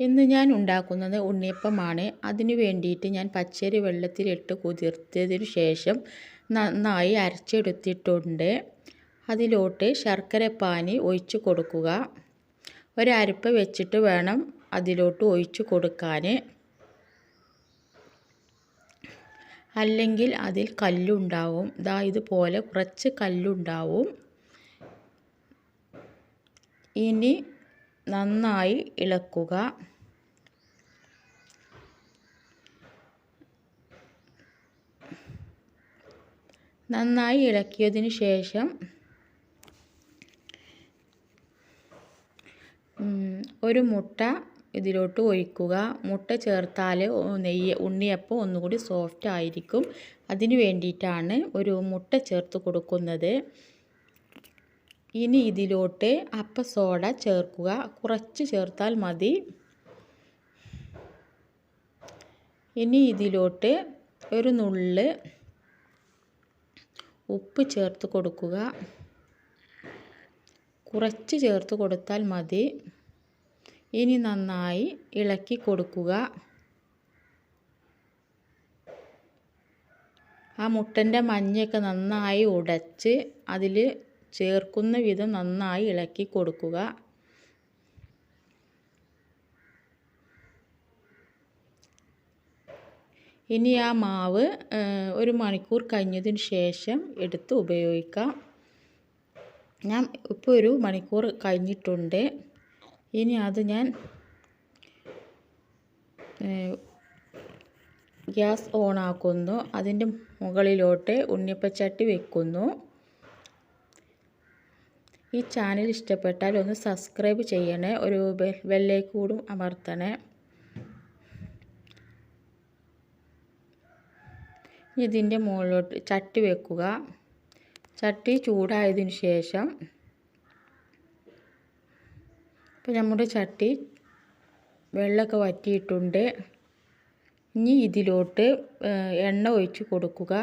ഇന്ന് ഞാൻ ഉണ്ടാക്കുന്നത് ഉണ്ണിയപ്പമാണ്. അതിന് വേണ്ടിയിട്ട് ഞാൻ പച്ചരി വെള്ളത്തിലിട്ട് കുതിർത്തതിന് ശേഷം നന്നായി അരച്ചെടുത്തിട്ടുണ്ട്. അതിലോട്ട് ശർക്കര പാനി ഒഴിച്ച് കൊടുക്കുക. ഒരരപ്പ് വെച്ചിട്ട് വേണം അതിലോട്ട് ഒഴിച്ച് കൊടുക്കാൻ. അല്ലെങ്കിൽ അതിൽ കല്ലുണ്ടാവും. ദാ ഇതുപോലെ കുറച്ച് കല്ലുണ്ടാവും. ഇനി നന്നായി ഇളക്കുക. നന്നായി ഇളക്കിയതിന് ശേഷം ഒരു മുട്ട ഇതിലോട്ട് ഒഴിക്കുക. മുട്ട ചേർത്താൽ നെയ്യ് ഉണ്ണിയപ്പം ഒന്നുകൂടി സോഫ്റ്റ് ആയിരിക്കും. അതിന് വേണ്ടിയിട്ടാണ് ഒരു മുട്ട ചേർത്ത് കൊടുക്കുന്നത്. ഇനി ഇതിലോട്ട് അപ്പ സോഡ ചേർക്കുക. കുറച്ച് ചേർത്താൽ മതി. ഇനി ഇതിലോട്ട് ഒരു നുള്ള് ഉപ്പ് ചേർത്ത് കൊടുക്കുക. കുറച്ച് ചേർത്ത് കൊടുത്താൽ മതി. ഇനി നന്നായി ഇളക്കി കൊടുക്കുക. ആ മുട്ടന്റെ മഞ്ഞയൊക്കെ നന്നായി ഉടച്ച് അതിൽ ചേർക്കുന്ന വിധം നന്നായി ഇളക്കി കൊടുക്കുക. ഇനി ആ മാവ് ഒരു മണിക്കൂർ കഴിഞ്ഞതിന് ശേഷം എടുത്ത് ഉപയോഗിക്കാം. ഞാൻ ഇപ്പോൾ ഒരു മണിക്കൂർ കഴിഞ്ഞിട്ടുണ്ട്. ഇനി അത് ഞാൻ ഗ്യാസ് ഓണാക്കുന്നു അതിന്റെ മുകളിലോട്ട് ഉണ്ണിയപ്പച്ചട്ടി വെക്കുന്നു. ഈ ചാനൽ ഇഷ്ടപ്പെട്ടാൽ ഒന്ന് സബ്സ്ക്രൈബ് ചെയ്യണേ ഒരു ബെല്ലേക്കൂടും അമർത്തണേ. ഇതിന്റെ മുകളിലോട്ട് ചട്ടി വെക്കുക. ചട്ടി ചൂടായതിന് ശേഷം ഇപ്പോൾ നമ്മുടെ ചട്ടി വെള്ളമൊക്കെ വറ്റിയിട്ടുണ്ട്. ഇനി ഇതിലോട്ട് എണ്ണ ഒഴിച്ച് കൊടുക്കുക.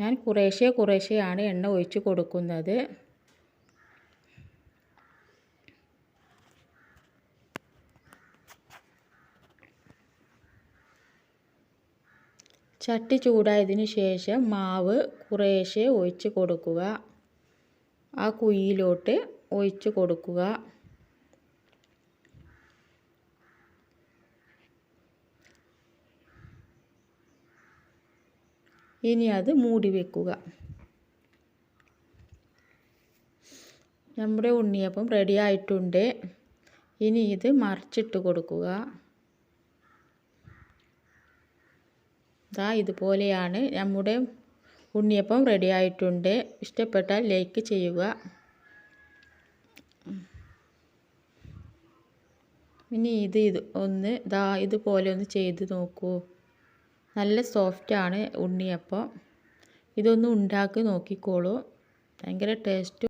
ഞാൻ കുറേശ്ശെ കുറേശ്ശെയാണ് എണ്ണ ഒഴിച്ച് കൊടുക്കുന്നത്. ചട്ടി ചൂടായതിന് ശേഷം മാവ് കുറേശ്ശെ ഒഴിച്ച് കൊടുക്കുക. ആ കുഴിയിലോട്ട് ഒഴിച്ച് കൊടുക്കുക. ഇനി അത് മൂടി വെക്കുക. നമ്മുടെ ഉണ്ണിയപ്പം റെഡി ആയിട്ടുണ്ട്. ഇനി ഇത് മറിച്ചിട്ട് കൊടുക്കുക. ദാ ഇതുപോലെയാണ് നമ്മുടെ ഉണ്ണിയപ്പം റെഡി ആയിട്ടുണ്ട്. ഇഷ്ടപ്പെട്ടാൽ ലൈക്ക് ചെയ്യുക. ഇനി ഇത് ഇത് ഒന്ന് ദാ ഇതുപോലെ ഒന്ന് ചെയ്ത് നോക്കൂ. നല്ല സോഫ്റ്റാണ് ഉണ്ണിയപ്പം. ഇതൊന്ന് ഉണ്ടാക്കി നോക്കിക്കോളൂ. ഭയങ്കര ടേസ്റ്റും